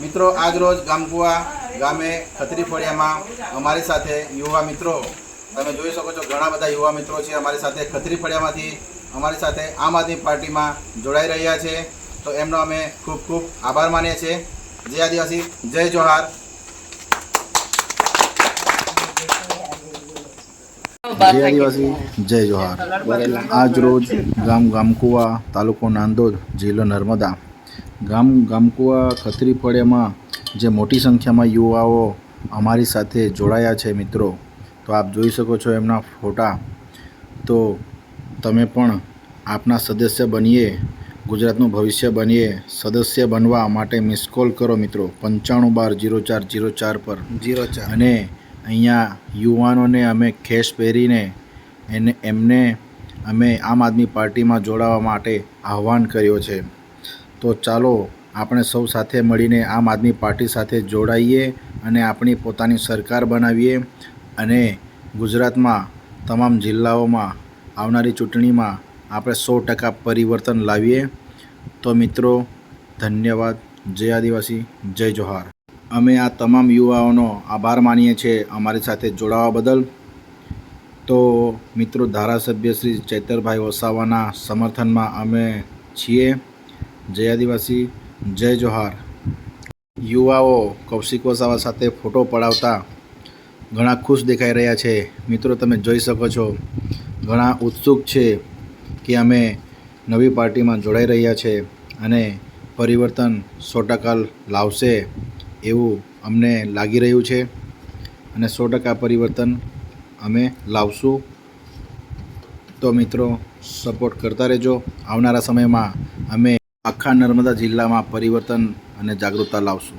મિત્રો આજ રોજ ગામકુવા ગામે ખત્રી ફળિયામાં અમારી સાથે યુવા મિત્રો તમે જોઈ શકો છો ઘણા બધા યુવા મિત્રો છે અમારી સાથે. ખત્રી ફળિયામાંથી અમારી સાથે આમ આદમી પાર્ટીમાં જોડાઈ રહ્યા છે. તો એમનો અમે ખૂબ ખૂબ આભાર માનીએ છીએ. જય આદિવાસી જય જોહાર. જય આદિવાસી જય જોહાર. આજ રોજ ગામ ગામકુવા તાલુકો નાંદોદ જિલ્લો નર્મદા. ગામ ગામકુવા ખત્રી ફળિયામાં જે મોટી સંખ્યામાં યુવાઓ અમારી સાથે જોડાયા છે મિત્રો તો આપ જોઈ શકો છો એમના ફોટા. તો તમે પણ આપના સદસ્ય બનીએ ગુજરાતનું ભવિષ્ય બનીએ સદસ્ય બનવા માટે મિસ કોલ કરો મિત્રો પંચાણું બાર જીરો ચાર જીરો ચાર પર. જીરો ચાર. અને અહીંયા યુવાનોને અમે ખેસ પહેરીને એને એમને અમે આમ આદમી પાર્ટીમાં જોડાવા માટે આહવાન કર્યો છે. તો ચાલો આપણે સૌ સાથે મળીને આમ આદમી પાર્ટી સાથે જોડાઈએ અને આપણી પોતાની સરકાર બનાવીએ અને ગુજરાતમાં તમામ જિલ્લાઓમાં આવનારી ચૂંટણીમાં આપણે સો ટકા પરિવર્તન લાવીએ. તો મિત્રો, ધન્યવાદ. જય આદિવાસી, જય જોહાર. અમે આ તમામ યુવાઓનો આભાર માનીએ છીએ અમારી સાથે જોડાવા બદલ. તો મિત્રો, ધારાસભ્ય શ્રી ચૈતરભાઈ વસાવાના સમર્થનમાં અમે છીએ. જય આદિવાસી, જય જોહાર. યુવાઓ કૌશિક વસાવા સાથે ફોટો પડાવતા ઘણા ખુશ દેખાઈ રહ્યા છે. મિત્રો, તમે જોઈ શકો છો, ઘણા ઉત્સુક છે કે અમે નવી પાર્ટીમાં જોડાઈ રહ્યા છે અને પરિવર્તન સો ટકા લાવશે એવું અમને લાગી રહ્યું છે અને સો ટકા પરિવર્તન અમે લાવશું. તો મિત્રો સપોર્ટ કરતા રહેજો. આવનારા સમયમાં અમે આખા નર્મદા જિલ્લામાં પરિવર્તન અને જાગૃતતા લાવશું.